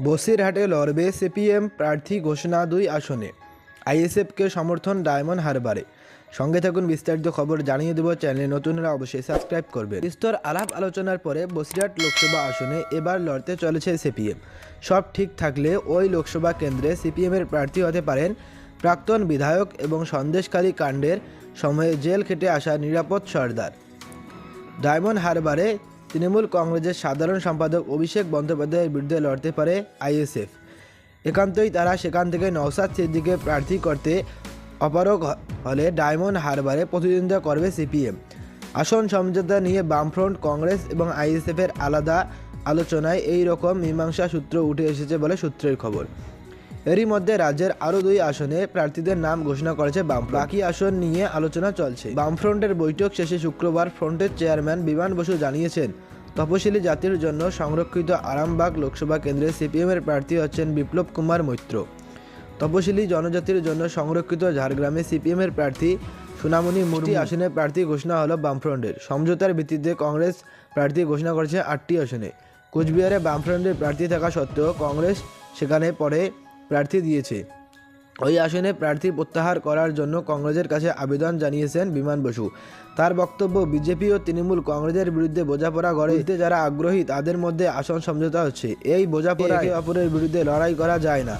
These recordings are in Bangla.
বসিরহাটে লড়বে সিপিএম প্রার্থী ঘোষণা দুই আসনে। আইএসএফকে সমর্থন ডায়মন্ড হারবারে। সঙ্গে থাকুন বিস্তারিত খবর জানিয়ে দেব চ্যানেলে নতুনরা অবশ্যই সাবস্ক্রাইব করবেন। বিস্তর আলাপ আলোচনার পরে বসিরহাট লোকসভা আসনে এবার লড়তে চলেছে সিপিএম। সব ঠিক থাকলে ওই লোকসভা কেন্দ্রে সিপিএমের প্রার্থী হতে পারেন প্রাক্তন বিধায়ক এবং সন্দেশকারী কাণ্ডের সময়ে জেল খেটে আসা নিরাপদ সর্দার। ডায়মন্ড হারবারে তৃণমূল কংগ্রেসের সাধারণ সম্পাদক অভিষেক বন্দ্যোপাধ্যায়ের বিরুদ্ধে লড়তে পারে আইএসএফ। একান্তই তারা সেখান থেকে নওসাদ সিদ্দিকে প্রার্থী করতে অপারগ হ- হলে ডায়মন্ড হারবারে প্রতিদ্বন্দ্বিতা করবে সিপিএম। আসন সমঝোতা নিয়ে বামফ্রন্ট কংগ্রেস এবং আইএসএফের আলাদা আলোচনায় এই রকম মীমাংসা সূত্র উঠে এসেছে বলে সূত্রের খবর। এরই মধ্যে রাজ্যের আরও দুই আসনে প্রার্থীদের নাম ঘোষণা করেছে বাম। বাকি আসন নিয়ে আলোচনা চলছে। বামফ্রন্টের বৈঠক শেষে শুক্রবার ফ্রন্টের চেয়ারম্যান বিমান বসু জানিয়েছেন তপশিলি জাতির জন্য সংরক্ষিত আরামবাগ লোকসভা কেন্দ্রে সিপিএমের প্রার্থী হচ্ছেন বিপ্লব কুমার মৈত্র। তপশিলি জনজাতির জন্য সংরক্ষিত ঝাড়গ্রামে সিপিএমের প্রার্থী সুনামণি মুরটি আসনে প্রার্থী ঘোষণা হলো বামফ্রন্টের। সমঝোতার ভিত্তিতে কংগ্রেস প্রার্থী ঘোষণা করেছে আটটি আসনে। কোচবিহারে বামফ্রন্টের প্রার্থী থাকা সত্ত্বেও কংগ্রেস সেখানে পরে প্রার্থী দিয়েছে। ওই আসনে প্রার্থী প্রত্যাহার করার জন্য কংগ্রেসের কাছে আবেদন জানিয়েছেন বিমান বসু। তার বক্তব্য বিজেপি ও তৃণমূল কংগ্রেসের বিরুদ্ধে বোঝাপড়া গড়ে দিতে যারা আগ্রহী তাদের মধ্যে আসন সমঝোতা হচ্ছে। এই বোঝাপড়া একে অপরের বিরুদ্ধে লড়াই করা যায় না।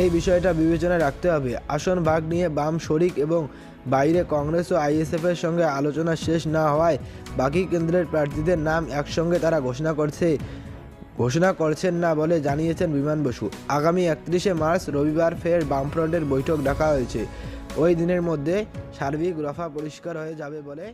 এই বিষয়টা বিবেচনায় রাখতে হবে। আসন ভাগ নিয়ে বাম শরিক এবং বাইরে কংগ্রেস ও আইএসএফের সঙ্গে আলোচনা শেষ না হওয়ায় বাকি কেন্দ্রের প্রার্থীদের নাম একসঙ্গে তারা ঘোষণা করছে। ঘোষণা করছেন না বলে জানিয়েছেন বিমান বসু। আগামী একত্রিশে মার্চ রবিবার ফের বামফ্রন্টের বৈঠক ডাকা হয়েছে। ওই দিনের মধ্যে সার্বিক রফা পরিষ্কার হয়ে যাবে বলে